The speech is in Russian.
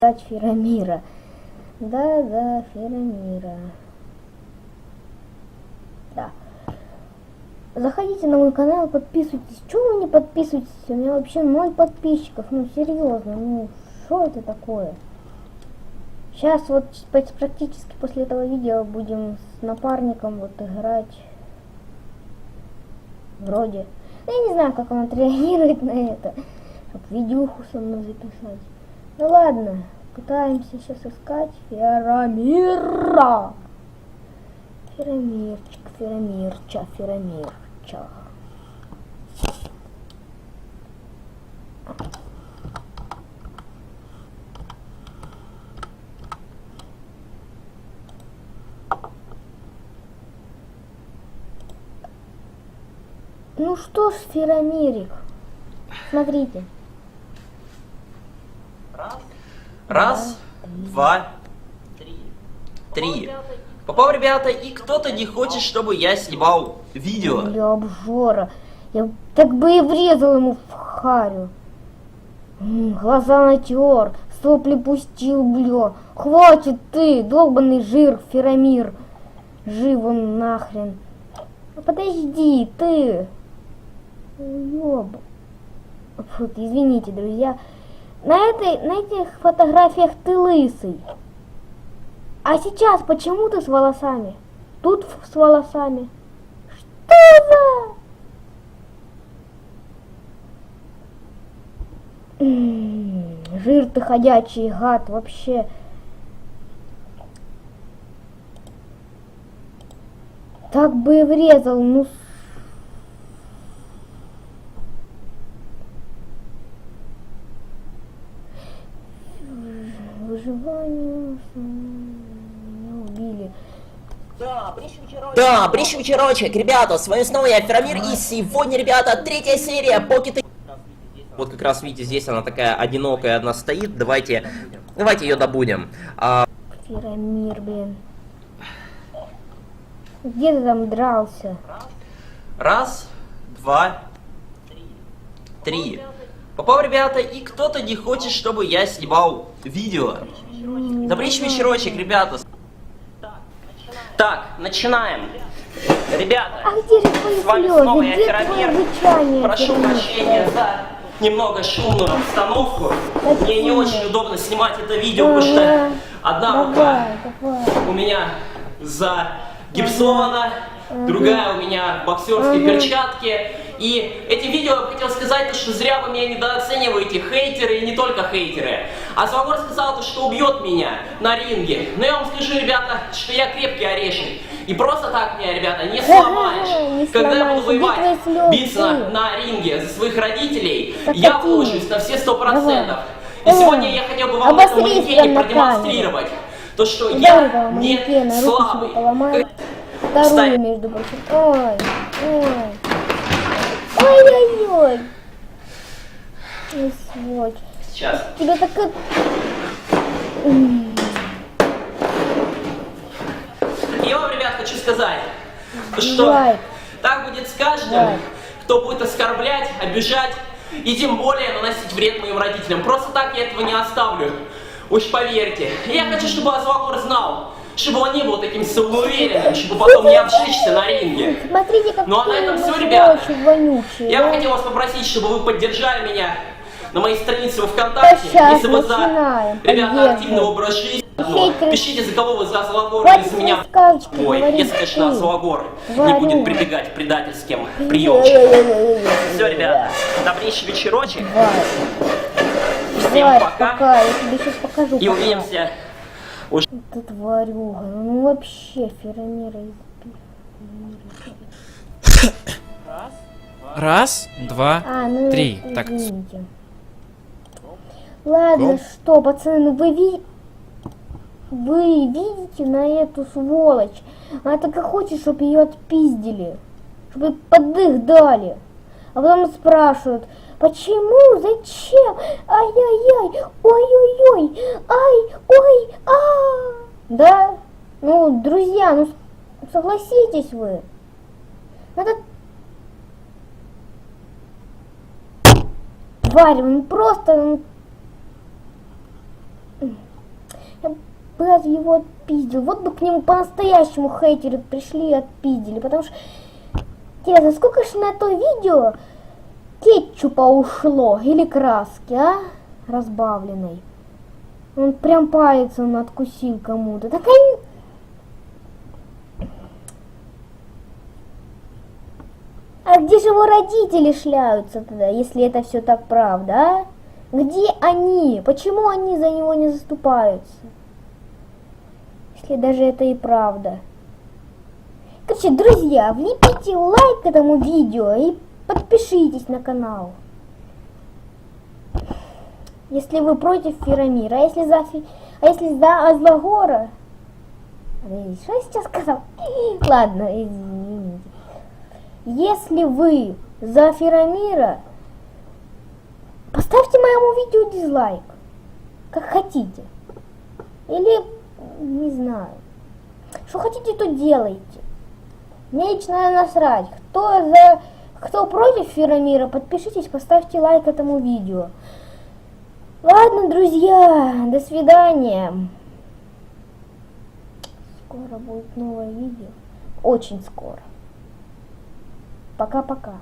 Дать Ферамира. Да, да, Ферамира. Да. Заходите на мой канал, подписывайтесь. Чего вы не подписываетесь? У меня вообще ноль подписчиков. Ну, серьезно, ну, что это такое? Сейчас вот практически после этого видео будем с напарником вот играть. Вроде. Я не знаю, как он отреагирует на это. Чтоб видюху со мной записать. Ну ладно, пытаемся сейчас искать Ферамира. Ферамирчик, Ферамирча, Ферамирча. Ну что ж, Ферамирик, смотрите. Раз, два, три. Попал, ребята, и кто-то не хочет, чтобы я снимал видео. Для обжора. Я так бы и врезал ему в харю. Глаза натер, сопли пустил, бля. Хватит ты, долбанный жир, Ферамир. Жив он нахрен. Ну, Подожди, ты. Ёб. Вот, извините, друзья. На, этой, на этих фотографиях ты лысый. А сейчас почему ты с волосами? Тут с волосами. Что за... Жир ты ходячий, гад, вообще. Так бы и врезал, ну... Выживание... Меня убили. Да, прищ вечерочек, ребята, с вами снова я, Ферамир, и сегодня, ребята, третья серия Покеты. Вот как раз видите, здесь она такая одинокая одна стоит, давайте, давайте ее добудем. А, Ферамир, блин. Где ты там дрался? раз, два, три. Попал, ребята, и кто-то не хочет, чтобы я снимал видео. Добрейший вечерочек, ребята. Так, начинаем. Ребята, А С вами снова я, рычание? Прошу прощения за немного шумную обстановку. Мне не очень удобно снимать это видео, потому что одна рука у меня загипсована, другая у меня в боксерской перчатке. И этим видео я бы хотел сказать, то, что зря вы меня недооцениваете, хейтеры и не только хейтеры. А Свагор сказал, то, что убьет меня на ринге. Но я вам скажу, ребята, что я крепкий орешек. И просто так меня, ребята, не сломаешь. Не Когда я буду воевать, биться на, ринге за своих родителей, Так я какие? положусь на все сто процентов. И Давай. сегодня я хотел бы вам на этом Обосрись манекене продемонстрировать то, что я не слабый. Вторую, между прочим. Ой, ой. Ой-ой-ой. Сволочь. Сейчас. Тебя так... я вам, ребят, хочу сказать, что Давай. так будет с каждым, Давай. кто будет оскорблять, обижать и тем более наносить вред моим родителям. Просто так я этого не оставлю. Уж поверьте. И я хочу, чтобы Азвакур знал, чтобы он не был таким самоуверенным, чтобы потом не обжечься на ринге. Смотрите, как Ну, а на этом ребята. вонючие. Я бы хотел вас попросить, чтобы вы поддержали меня на моей странице во ВКонтакте. Сейчас Если вы за, начинаем, ребята, поддерживаем. активный образ жизни. ну, пишите, за кого вы за Хватит или за меня. сказочки Ой, говорить, если, конечно. Азвагор не будет прибегать к предательским приемчикам. Все, ребята, добрейший вечерочек. Всем давай, пока. пока, я тебе сейчас покажу. И пока. увидимся. Ты тварюга, ну вообще Феромира избил. Раз, два, А, ну три. Так, извините. Ладно, Гоп. что, пацаны, ну вы ви- Вы видите на эту сволочь? Она так и хочет, чтобы ее отпиздили. Чтобы подых дали. А потом спрашивают, почему, зачем, ай-яй-яй, ой-ой-ой, ай, ой, а. Да? Ну, друзья, ну согласитесь вы. Это тварь, он просто... он- Бы его отпиздил. Вот бы к нему по-настоящему хейтеры пришли и отпиздили. Потому что, интересно, сколько же на то видео кетчупа ушло или краски, а? Разбавленной. Он прям палец он откусил кому-то. Так они... А где же его родители шляются тогда, если это все так правда, а? Где они? Почему они за него не заступаются? Если даже это и правда. Короче, друзья, влепите лайк этому видео и подпишитесь на канал. Если вы против Ферамира, а если за, Фи- а если за Азлагора... Что я сейчас сказал? Ладно, извините. Если вы за Ферамира, поставьте моему видео дизлайк. Как хотите. Или, не знаю. Что хотите, то делайте. Мне лично насрать. Кто за... Кто против Ферамира, подпишитесь, поставьте лайк этому видео. Ладно, друзья, до свидания. Скоро будет новое видео. Очень скоро. Пока-пока.